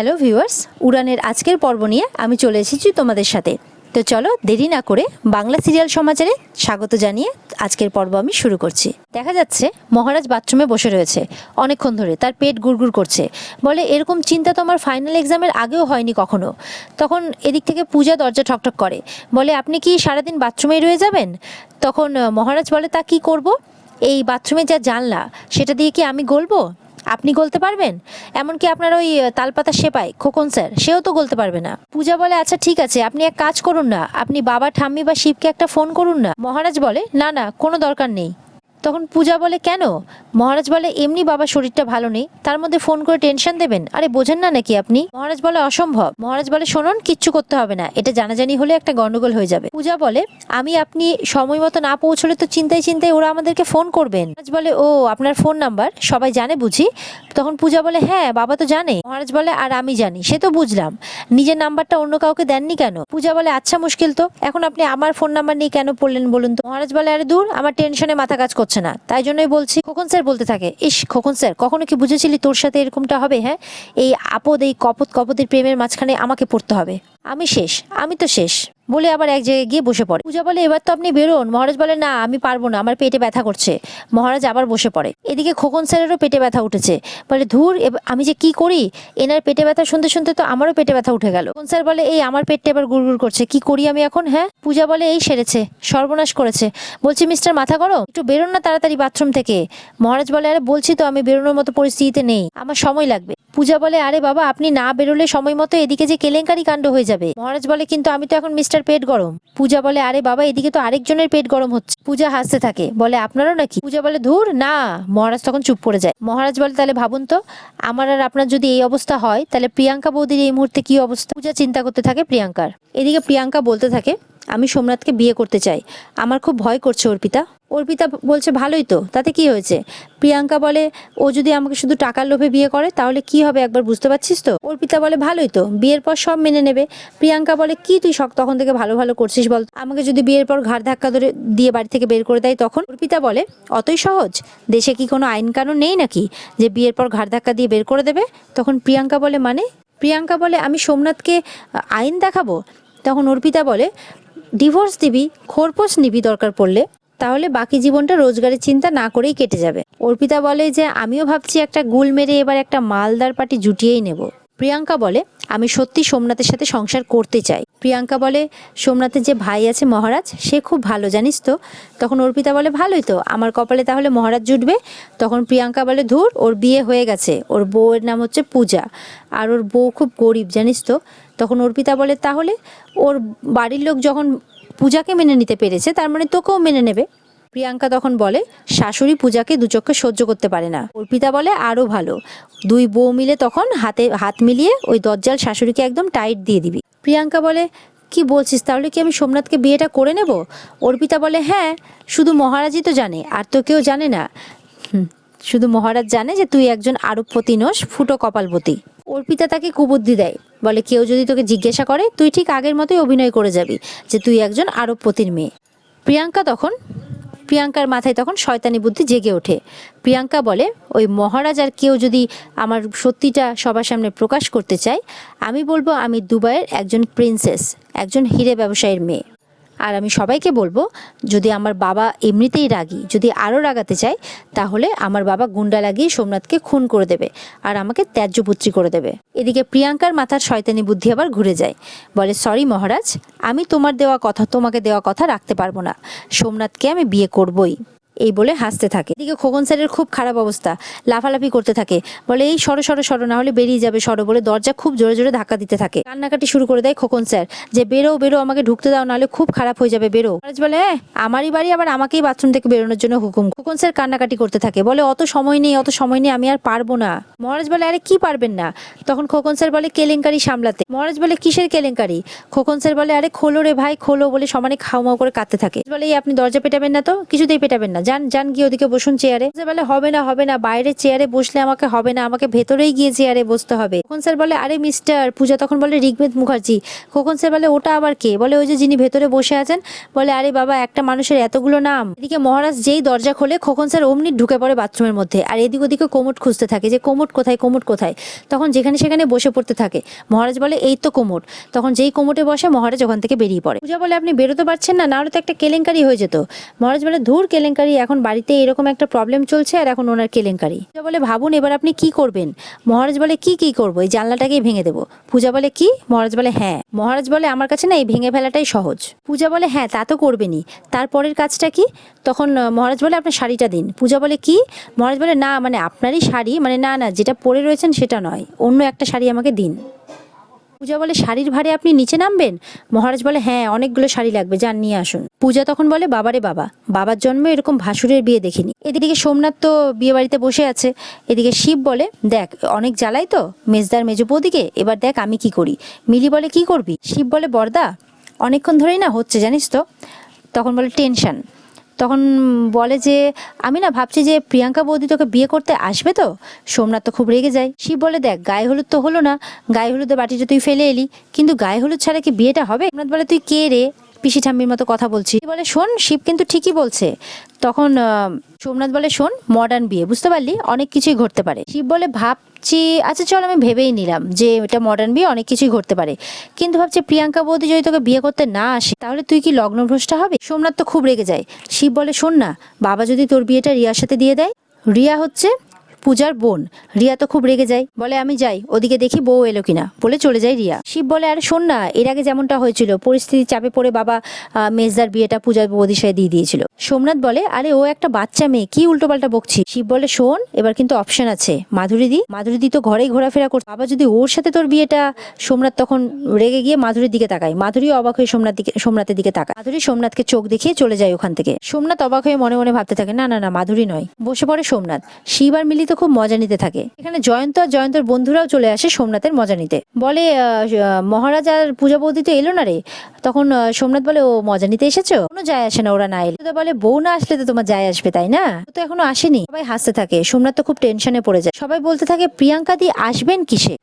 Hello viewers, উড়ানের আজকের পর্ব নিয়ে আমি চলে এসেছি তোমাদের সাথে। তো চলো দেরি না করে বাংলা সিরিয়াল সমাচারে স্বাগত জানিয়ে আজকের পর্ব আমি শুরু করছি। দেখা যাচ্ছে মহারাজ বাথরুমে বসে রয়েছে, অনেকক্ষণ ধরে তার পেট গুড়গুড় করছে। বলে, এরকম চিন্তা তো আমার ফাইনাল এক্সামের আগেও হয়নি কখনো? তখন এদিক থেকে পূজা দরজা ঠকঠক করে। বলে, আপনি কি সারাদিন বাথরুমেই রয়ে যাবেন? তখন মহারাজ বলে, তা কি করব? এই বাথরুমে যা জানলা, সেটা দিয়ে কি আমি গলবো? আপনি গলতে পারবেন? এমনকি আপনার ওই তালপাতা সেপাই, খোকন স্যার, সেও তো গলতে পারবে না। পূজা বলে আচ্ছা ঠিক আছে, আপনি এক কাজ করুন না। আপনি বাবা, ঠাম্মি বা শিবকে একটা ফোন করুন না। মহারাজ বলে, না না, কোনো দরকার নেই। তখন পূজা বলে, কেন? মহারাজ বলে, এমনি বাবার শরীরটা ভালো নেই। তার মধ্যে ফোন করে টেনশন দেবেন? আরে, বোঝেন না নাকি আপনি? মহারাজ বলে, অসম্ভব। মহারাজ বলে, শোনুন, কিচ্ছু করতে হবে না। এটা জানাজানি হলে একটা গন্ডগোল হয়ে যাবে। পূজা বলে, আমি আপনি সময় মতো না পৌঁছলে তো চিন্তায় চিন্তায় ওরা আমাদেরকে ফোন করবেন? মহারাজ বলে, ও, আপনার ফোন নাম্বার সবাই জানে বুঝি? তখন পূজা বলে হ্যাঁ বাবা তো জানে। মহারাজ বলে, আর আমি জানি, সে তো বুঝলাম। নিজের নাম্বারটা অন্য কাউকে দেননি কেন? পূজা বলে আচ্ছা মুশকিল তো। এখন আপনি আমার ফোন নাম্বার নিয়ে কেন পড়লেন বলুন তো? মহারাজ বলে, আরে, দূর, আমার টেনশনে মাথা কাজ করছে। না। তাই জন্যই বলছি, খোকন স্যার বলতে থাকে, ইস খোকন স্যার, কখনো কি বুঝেছিলি তোর সাথে এরকমটা হবে হ্যাঁ? এই আপদ, এই কপত কপদের প্রেমের মাঝখানে আমাকে পড়তে হবে। আমি শেষ, আমি তো শেষ। বলে আবার এক জায়গায় গিয়ে বসে পড়ে। পূজা বলে, এবার তো আপনি বেরোন। মহারাজ বলে, না, আমি পারব না, আমার পেটে ব্যথা করছে। মহারাজ আবার বসে পড়ে। এদিকে খোকন স্যারেরও পেটে ব্যথা উঠেছে। বলে, ধুর আমি যে কি করি? এনার পেটে ব্যথা শুনতে শুনতে তো আমারও পেটে ব্যথা উঠে গেল। খোকন স্যার বলে, এই, আমার পেটটা এবার গুড়গুড় করছে, কি করি আমি এখন হ্যাঁ? পূজা বলে, এই সেরেছে, সর্বনাশ করেছে। বলছি, মিস্টার, মাথা করো একটু বেরোন না তাড়াতাড়ি বাথরুম থেকে। মহারাজ বলে, আরে, বলছি তো, আমি বেরোনোর মতো পরিস্থিতিতে নেই, আমার সময় লাগবে। পূজা বলে, আরে বাবা, আপনি না বেরোলে সময় মতো এদিকে যে কেলেঙ্কারি কাণ্ড হয়ে যাবে। মহারাজ বলে, কিন্তু আমি তো এখন মিস্টার পেট গরম। পূজা বলে, আরে বাবা, এদিকে তো আরেকজনের পেট গরম হচ্ছে। পূজা হাসতে থাকে। বলে, আপনারও নাকি? পূজা বলে, ধুর, না। মহারাজ তখন চুপ করে যায়। মহারাজ বলে, তাহলে ভাবুন তো, আমার আর আপনার যদি এই অবস্থা হয়, তাহলে প্রিয়াঙ্কা বৌদির এই মুহূর্তে কি অবস্থা? পূজা চিন্তা করতে থাকে প্রিয়াঙ্কার। এদিকে প্রিয়াঙ্কা বলতে থাকে, আমি সোমনাথকে বিয়ে করতে চাই। আমার খুব ভয় করছে অর্পিতা অর্পিতা বলছে, ভালোই তো, তাতে কি হয়েছে? প্রিয়াঙ্কা বলে, ও যদি আমাকে শুধু টাকার লোভে বিয়ে করে, তাহলে কি হবে একবার বুঝতে পারছিস তো? অর্পিতা বলে, ভালোই তো, বিয়ের পর সব মেনে নেবে। প্রিয়াঙ্কা বলে, কি তুই শখ তখন থেকে ভালো ভালো করছিস বল? আমাকে যদি বিয়ের পর ঘাড় ধাক্কা ধরে দিয়ে বাড়ি থেকে বের করে দেয় তখন? অর্পিতা বলে, অতই সহজ, দেশে কি কোনো আইন কানুন নেই নাকি যে বিয়ের পর ঘাড় ধাক্কা দিয়ে বের করে দেবে? তখন প্রিয়াঙ্কা বলে মানে? প্রিয়াঙ্কা বলে, আমি সোমনাথকে আইন দেখাবো? তখন অর্পিতা বলে, ডিভোর্স দিবি, খোরপোশ নিবি দরকার পড়লে। তাহলে বাকি জীবনটা রোজগারের চিন্তা না করেই কেটে যাবে। অর্পিতা বলে যে, আমিও ভাবছি একটা গুল মেরে এবার একটা মালদার পার্টি জুটিয়েই নেব। প্রিয়াঙ্কা বলে, আমি সত্যি সোমনাথের সাথে সংসার করতে চাই। প্রিয়াঙ্কা বলে, সোমনাথের যে ভাই আছে মহারাজ, সে খুব ভালো, জানিস তো? তখন অর্পিতা বলে, ভালোই তো, আমার কপালে তাহলে মহারাজ জুটবে? তখন প্রিয়াঙ্কা বলে, ধুর, ওর বিয়ে হয়ে গেছে, ওর বউয়ের নাম হচ্ছে পূজা, আর ওর বউ খুব গরিব, জানিস তো? তখন অর্পিতা বলে, তাহলে ওর বাড়ির লোক যখন পূজাকে মেনে নিতে পেরেছে, তার মানে তোকেও মেনে নেবে। প্রিয়াঙ্কা তখন বলে, শাশুড়ি পূজাকে দু চোখে সহ্য করতে পারে না। অর্পিতা বলে আরও ভালো। দুই বউ মিলে তখন হাতে, হাত মিলিয়ে ওই দজ্জাল শাশুড়িকে একদম টাইট দিয়ে দিবি। প্রিয়াঙ্কা বলে, কি বলছিস? তাহলে কি আমি সোমনাথকে বিয়েটা করে নেব? অর্পিতা বলে হ্যাঁ শুধু মহারাজই তো জানে, আর তো কেউ জানে না। শুধু মহারাজ জানে যে তুই একজন আরবপতি নোস, ফুটো কপালপতি। অর্পিতা তাকে কুবুদ্ধি দেয়। বলে, কেউ যদি তোকে জিজ্ঞাসা করে, তুই ঠিক আগের মতোই অভিনয় করে যাবি যে তুই একজন আরবপতির মেয়ে। প্রিয়াঙ্কা তখন, প্রিয়াঙ্কার মাথায় তখন শয়তানি বুদ্ধি জেগে ওঠে। প্রিয়াঙ্কা বলে, ওই মহারাজ আর কেউ যদি আমার সত্যিটা সবার সামনে প্রকাশ করতে চায়, আমি বলব আমি দুবাইয়ের একজন প্রিন্সেস, একজন হিরে ব্যবসায়ীর মেয়ে। আর আমি সবাইকে বলব, যদি আমার বাবা এমনিতেই রাগি, যদি আরও রাগাতে চায়, তাহলে আমার বাবা গুন্ডা লাগিয়ে সোমনাথকে খুন করে দেবে আর আমাকে ত্যায্যপুত্রী করে দেবে। এদিকে প্রিয়াঙ্কার মাথার শয়তানি বুদ্ধি আবার ঘুরে যায়। বলে, সরি মহারাজ, আমি তোমার দেওয়া কথা, তোমাকে দেওয়া কথা রাখতে পারব না। সোমনাথকে আমি বিয়ে করবই। এই বলে হাসতে থাকে। এদিকে খোকন স্যারের খুব খারাপ অবস্থা লাফালাফি করতে থাকে। বলে এই সরো সরো সরো না হলে বেরিয়ে যাবে সরো বলে দরজা খুব জোরে জোরে ধাক্কা দিতে থাকে। কান্নাকাটি শুরু করে দেয় খোকন স্যার যে বেরো বেরো আমাকে ঢুকতে দাও নাহলে খুব খারাপ হয়ে যাবে বেরো বলে "হ্যাঁ, আমারই বাড়ি আবার আমাকেই বাথরুম থেকে বেরোনোর জন্য হুকুম খোকন স্যার কান্নাকাটি করতে থাকে বলে অত সময় নেই অত সময় নেই আমি আর পারব না মহারাজ বলে আরে কি পারবেন না তখন খোকন স্যার বলে কেলেঙ্কারি সামলাতে মহারাজ বলে কিসের কেলেঙ্কারি খোকন স্যার বলে আরে খোলো রে ভাই খোলো বলে সমানে খাওয়ামাও করে কাঁদতে থাকে। বলে আপনি দরজা পেটাবেন না তো? কিছুতেই পেটাবেন না যান যান গিয়ে ওদিকে বসুন চেয়ারে যে বলে, হবে না হবে না, বাইরে চেয়ারে বসলে আমাকে হবে না, আমাকে ভেতরেই গিয়ে চেয়ারে বসতে হবে। খোকন স্যার বলে, আরে মিস্টার পূজা তখন বলে, ঋগ্বেদ মুখার্জি। খোকন স্যার বলে, ওটা আবার কে? বলে, ওই যে যিনি ভেতরে বসে আছেন। বলে, আরে বাবা, একটা মানুষের এতগুলো নাম। এদিকে মহারাজ যেই দরজা খোলে, খোকন স্যার অমনি ঢুকে পড়ে বাথরুমের মধ্যে। আর এদিক ওদিকে কোমট খুঁজতে থাকে যে, কোমট কোথায় কোমট কোথায়? তখন যেখানে সেখানে বসে পড়তে থাকে। মহারাজ বলে, এই তো কোমট। তখন যেই কোমটে বসে, মহারাজ ওখান থেকে বেরিয়ে পড়ে। পূজা বলে, আপনি বেরোতে পারছেন না না হলে তো একটা কেলেঙ্কারি হয়ে যেত। মহারাজ বলে, ধুর কেলেঙ্কারি এখন বাড়িতে এরকম একটা প্রবলেম চলছে আর এখন ওনার কেলেঙ্কারি। পূজা বলে, ভাবুন, এবার আপনি কি করবেন? মহারাজ বলে, কি কি করব? এই জানলাটাকেই ভেঙে দেবো। পূজা বলে, কি? মহারাজ বলে হ্যাঁ। মহারাজ বলে, আমার কাছে না এই ভেঙে ফেলাটাই সহজ। পূজা বলে হ্যাঁ তা তো করবেনই। তারপরের কাজটা কি? তখন মহারাজ বলে, আপনার শাড়িটা দিন। পূজা বলে, কি? মহারাজ বলে, না মানে আপনারই শাড়ি মানে না না, যেটা পরে রয়েছেন সেটা নয়। অন্য একটা শাড়ি আমাকে দিন। পূজা বলে শাড়ির ভারে আপনি নিচে নামবেন? মহারাজ বলে হ্যাঁ অনেকগুলো শাড়ি লাগবে, যান, নিয়ে আসুন। পূজা তখন বলে, বাবারে বাবা, বাবার জন্মে এরকম ভাসুরের বিয়ে দেখিনি। এদিকে সোমনাথ তো বিয়ে বাড়িতে বসে আছে। এদিকে শিব বলে, দেখ, অনেক জ্বালাই তো, মেজদার মেজো বৌদিকে, এবার দেখ আমি কি করি। মিলি বলে, কি করবি? শিব বলে বর্দা অনেকক্ষণ ধরেই না হচ্ছে, জানিস তো? তখন বলে, টেনশন। তখন বলে যে, আমি না ভাবছি যে প্রিয়াঙ্কা বৌদি তোকে বিয়ে করতে আসবে তো? সোমনাথ তো খুব রেগে যায়। শিব বলে, দেখ, গায়ে হলুদ তো হলো না। গায়ে হলুদের বাটিটা তুই ফেলে এলি। কিন্তু গায়ে হলুদ ছাড়া কি বিয়েটা হবে? সোমনাথ বলে, তুই কে রে? পিসি ঠাম্মির মতো কথা বলছি বলে, শোন, শিব কিন্তু ঠিকই বলছে। তখন সোমনাথ বলে, শোন মডার্ন বিয়ে, বুঝতে পারলি? অনেক কিছুই ঘটতে পারে। শিব বলে, ভাবছি আচ্ছা চল, আমি ভেবেই নিলাম যে এটা মডার্ন বিয়ে, অনেক কিছুই ঘটতে পারে। কিন্তু ভাবছে, প্রিয়াঙ্কা বৌদি যদি তোকে বিয়ে করতে না আসে, তাহলে তুই কি লগ্নভ্রষ্টা হবে? সোমনাথ তো খুব রেগে যায়। শিব বলে, শোন না, বাবা যদি তোর বিয়েটা রিয়ার সাথে দিয়ে দেয়, রিয়া হচ্ছে পূজার বোন। রিয়া তো খুব রেগে যায়। বলে, আমি যাই। ওদিকে দেখি বউ এলো কিনা। বলে চলে যায় রিয়া। শিব বলে, আরে, শোন না, এর আগে যেমনটা হয়েছিল পরিস্থিতি চাপে পড়ে বাবা মেজদার বিয়েটা পূজার সাথে দিয়ে দিয়েছিল। সোমনাথ বলে, আরে, ও একটা বাচ্চা মেয়ে, কি উল্টোপাল্টা বকছি? শিব বলে, শোন, এবার কিন্তু অপশন আছে। মাধুরী দি মাধুরী দি তো ঘরেই ঘোরাফেরা করছে। বাবা যদি ওর সাথে তোর বিয়েটা, সোমনাথ তখন রেগে গিয়ে মাধুরীর দিকে তাকায়। মাধুরী অবাক হয়ে সোমনাথ দিকে, সোমনাথের দিকে তাকায়। মাধুরী সোমনাথকে চোখ দেখিয়ে চলে যায় ওখান থেকে। সোমনাথ অবাক হয়ে মনে মনে ভাবতে থাকে, না না না, মাধুরী নয়। বসে পড়ে সোমনাথ। শিব আর মিলি তো খুব মজা নিতে থাকে। এখানে জয়ন্ত আর জয়ন্তর বন্ধুরাও চলে আসে সোমনাথের মজা নিতে। বলে মহারাজ আর পূজা বৌদি তো এলো না রে? তখন সোমনাথ বলে, ও মজা নিতে এসেছ? কোনো যায় আসে না, ওরা না এলো। বলে, বউ না আসলে তো তোমার যায় আসবে, তাই না? তো এখনও আসেনি। সবাই হাসতে থাকে। সোমনাথ তো খুব টেনশনে পড়ে যায়। সবাই বলতে থাকে, প্রিয়াঙ্কা দি আসবেন কিসে?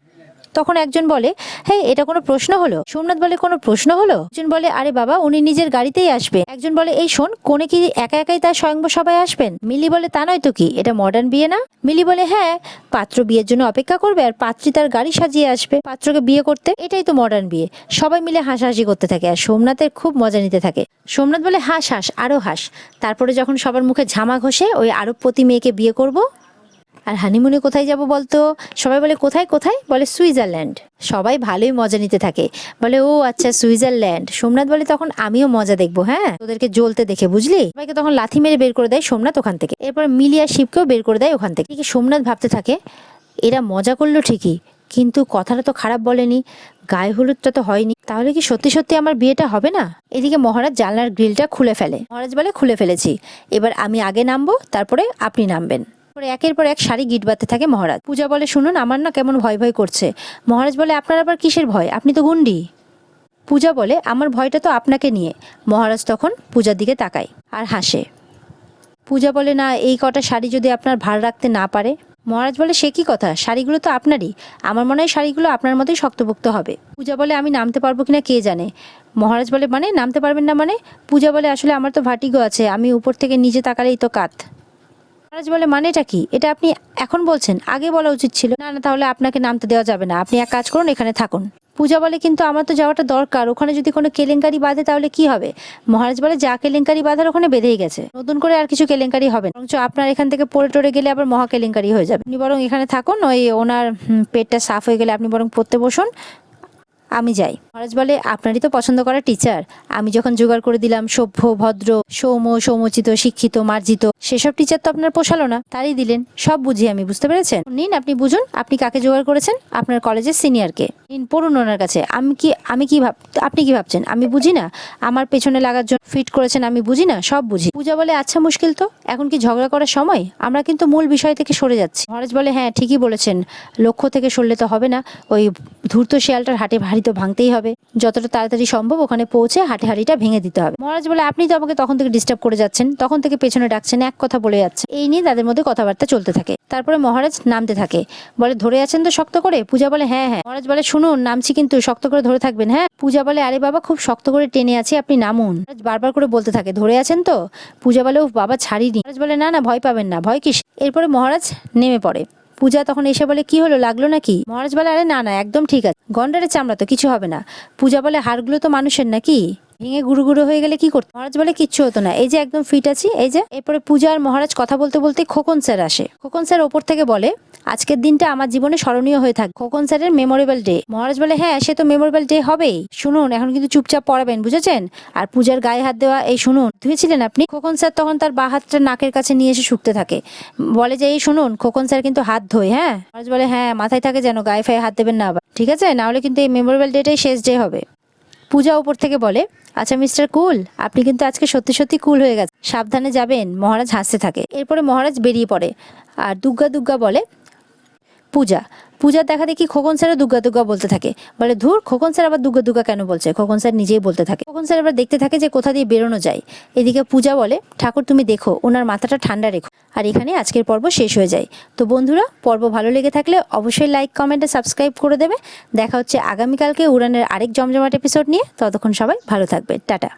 তখন একজন বলে হ্যাঁ এটা কোনো প্রশ্ন হলো? সোমনাথ বলে, কোনো প্রশ্ন হলো? একজন বলে, আরে বাবা, উনি নিজের গাড়িতেই আসবে একজন বলে, এই শোন, কোনে কি একা একাই তার স্বয়ংব সবাই আসবেন? মিলি বলে, তা নয় তো কি, এটা মডার্ন বিয়ে না? মিলি বলে হ্যাঁ পাত্র বিয়ের জন্য অপেক্ষা করবে আর পাত্রী তার গাড়ি সাজিয়ে আসবে, পাত্রকে বিয়ে করতে। এটাই তো মডার্ন বিয়ে। সবাই মিলে হাসাহাসি করতে থাকে আর সোমনাথের খুব মজা নিতে থাকে। সোমনাথ বলে, হাস হাস, আরও হাস। তারপরে যখন সবার মুখে ঝামা ঘষে, ওই আরবপতি মেয়েকে বিয়ে করব? আর হানিমুনে কোথায় যাব বলতো? সবাই বলে, কোথায় কোথায়? বলে, সুইজারল্যান্ড। সবাই ভালোই মজা নিতে থাকে। বলে, ও আচ্ছা সুইজারল্যান্ড। সোমনাথ বলে, তখন আমিও মজা দেখব হ্যাঁ? তোদেরকে জ্বলতে দেখে, বুঝলি? সবাইকে তখন লাথি মেরে বের করে দেয় সোমনাথ ওখান থেকে। এরপর মিলিয়া শিবকেও বের করে দেয় ওখান থেকে। সোমনাথ ভাবতে থাকে, এরা মজা করল ঠিকই, কিন্তু কথাটা তো খারাপ বলেনি, গায়ে হলুদটা তো হয়নি। তাহলে কি সত্যি সত্যি আমার বিয়েটা হবে না? এদিকে মহারাজ জানলার গ্রিলটা খুলে ফেলে। মহারাজ বলে, খুলে ফেলেছি। এবার আমি আগে নামবো, তারপরে আপনি নামবেন। পরে একের পর এক শাড়ি গিট বাঁধতে থাকে মহারাজ। পূজা বলে, শুনুন, আমার না কেমন ভয় ভয় করছে। মহারাজ বলে, আপনার আবার কিসের ভয়? আপনি তো গুন্ডি পূজা বলে, আমার ভয়টা তো আপনাকে নিয়ে। মহারাজ তখন পূজার দিকে তাকায় আর হাসে। পূজা বলে, না, এই কটা শাড়ি যদি আপনার ভার রাখতে না পারে? মহারাজ বলে, সে কি কথা? শাড়িগুলো তো আপনারই। আমার মনে হয় শাড়িগুলো আপনার মতোই শক্তপোক্ত হবে। পূজা বলে, আমি নামতে পারব কিনা কে জানে? মহারাজ বলে মানে? নামতে পারবেন না মানে? পূজা বলে, আসলে আমার তো ভাটিগো আছে। আমি উপর থেকে নিচে তাকালেই তো কাত। মহারাজ বলে, মানেটা কি? এটা আপনি এখন বলছেন, আগে বলা উচিত ছিল। না না, তাহলে আপনাকে নামতে দেওয়া যাবে না। আপনি এক কাজ করুন, এখানে থাকুন। পূজা বলে, কিন্তু আমার তো যাওয়াটা দরকার। ওখানে যদি কোনো কেলেঙ্কারি বাঁধে তাহলে কি হবে? মহারাজ বলে, যা কেলেঙ্কারি বাঁধার ওখানে বেঁধেই গেছে। নতুন করে আর কিছু কেলেঙ্কারি হবে বরঞ্চ আপনার এখান থেকে পড়ে টরে গেলে আবার মহা কেলেঙ্কারি হয়ে যাবে। আপনি বরং এখানে থাকুন, ওই ওনার পেটটা সাফ হয়ে গেলে আপনি বরং পড়তে বসুন। আমি যাই। মহারাজ বলে, আপনারই তো পছন্দ করা টিচার আমি যখন জোগাড় করে দিলাম, সভ্য, ভদ্র সৌম সৌমচিত, শিক্ষিত, মার্জিত, সেসব টিচার তো আপনার পোষালো না, তারই দিলেন। সব বুঝি আমি, বুঝতে পেরেছেন? নিন, আপনি বুঝুন, আপনি কাকে জোগাড় করেছেন? আপনার কলেজের সিনিয়রকে নিন, পড়ুন ওনার কাছে। আমি কি আমি কি ভাব, আপনি কি ভাবছেন? আমি বুঝি না। আমার পেছনে লাগার জন্য ফিট করেছেন, আমি বুঝি না, সব বুঝি। পূজা বলে আচ্ছা মুশকিল তো। এখন কি ঝগড়া করার সময়? আমরা কিন্তু মূল বিষয় থেকে সরে যাচ্ছি। মহারাজ বলে হ্যাঁ ঠিকই বলেছেন। লক্ষ্য থেকে সরলে তো হবে না। ওই ধূর্ত শিয়ালটার হাটে হাড়ি তো ভাঙতেই হবে। যতটা তাড়াতাড়ি সম্ভব ওখানে পৌঁছে হাটে হাড়িটা ভেঙে দিতে হবে। মহারাজ বলে, আপনি তো আমাকে তখন থেকে ডিস্টার্ব করে যাচ্ছেন। তখন থেকে পেছনে ডাকছেন, এক কথা বলে যাচ্ছে এই নিয়ে তাদের মধ্যে কথাবার্তা চলতে থাকে। তারপরে মহারাজ নামতে থাকে। বলে, ধরে আছেন তো শক্ত করে? পূজা বলে হ্যাঁ হ্যাঁ। মহারাজ বলে, শুনুন, নামছি কিন্তু শক্ত করে ধরে থাকবেন হ্যাঁ? পূজা বলে, আরে বাবা, খুব শক্ত করে টেনে আছি, আপনি নামুন। বারবার করে বলতে থাকে, ধরে আছেন তো? পূজা বলে ও বাবা, ছাড়িনি। মহারাজ বলে, না না, ভয় পাবেন না, ভয় কিস এরপরে মহারাজ নেমে পড়ে। পূজা তখন এসে বলে, কি হলো, লাগল নাকি? মহারাজ বলে, আরে না না, একদম ঠিক আছে। গন্ডারের চামড়া তো, কিছু হবে না। পূজা বলে, হাড়গুলো তো মানুষের নাকি? ভেঙে গুঁড়ো গুঁড়ো হয়ে গেলে কি করতে? মহারাজ বলে, কিচ্ছু হতো না। এই যে একদম ফিট আছি, এই যে এরপরে পূজা আর মহারাজ কথা বলতে বলতে খোকন স্যার আসে। খোকন স্যার ওপর থেকে বলে, আজকের দিনটা আমার জীবনে স্মরণীয় হয়ে থাকে। খোকন স্যারের মেমোরেবল ডে মহারাজ বলে হ্যাঁ সে তো মেমোরেবল ডে হবেই। শুনুন, এখন কিন্তু চুপচাপ পড়াবেন, বুঝেছেন? আর পূজার গায়ে হাত দেওয়া, এই শুনুন, ধুয়েছিলেন আপনি? খোকন স্যার তখন তার বা হাতটা নাকের কাছে নিয়ে এসে শুকতে থাকে। বলে যে, এই শুনুন, খোকন স্যার কিন্তু হাত ধোয় হ্যাঁ? মহারাজ বলে হ্যাঁ মাথায় থাকে যেন, গায়ে ফায়ে হাত দেবেন না আবার। ঠিক আছে? না হলে কিন্তু এই মেমোরেবল ডেটাই শেষ ডে হবে। পূজা ওপর থেকে বলে আচ্ছা মিস্টার কুল, আপনি কিন্তু আজকে সত্যি সত্যি কুল হয়ে গেছে সাবধানে যাবেন, মহারাজ হাসতে থাকে। এরপরে মহারাজ বেরিয়ে পড়ে। আর দুগ্গা দুগ্গা বলে, পূজা পূজার দেখা দেখি খোকন স্যারও দুর্গা দুর্গা বলতে থাকে। বলে, ধুর, খোকন স্যার আবার দুর্গা দুর্গা কেন বলছে? খোকন স্যার নিজেই বলতে থাকে। খোকন স্যার আবার দেখতে থাকে যে কোথা দিয়ে বেরোনো যায়। এদিকে পূজা বলে, ঠাকুর, তুমি দেখো, ওনার মাথাটা ঠান্ডা রেখো। আর এখানে আজকের পর্ব শেষ হয়ে যায়। তো বন্ধুরা, পর্ব ভালো লেগে থাকলে অবশ্যই লাইক, কমেন্টে সাবস্ক্রাইব করে দেবে। দেখা হচ্ছে আগামীকালকে উড়ানের আরেক জমজমাট এপিসোড নিয়ে। ততক্ষণ সবাই ভালো থাকবে। টাটা।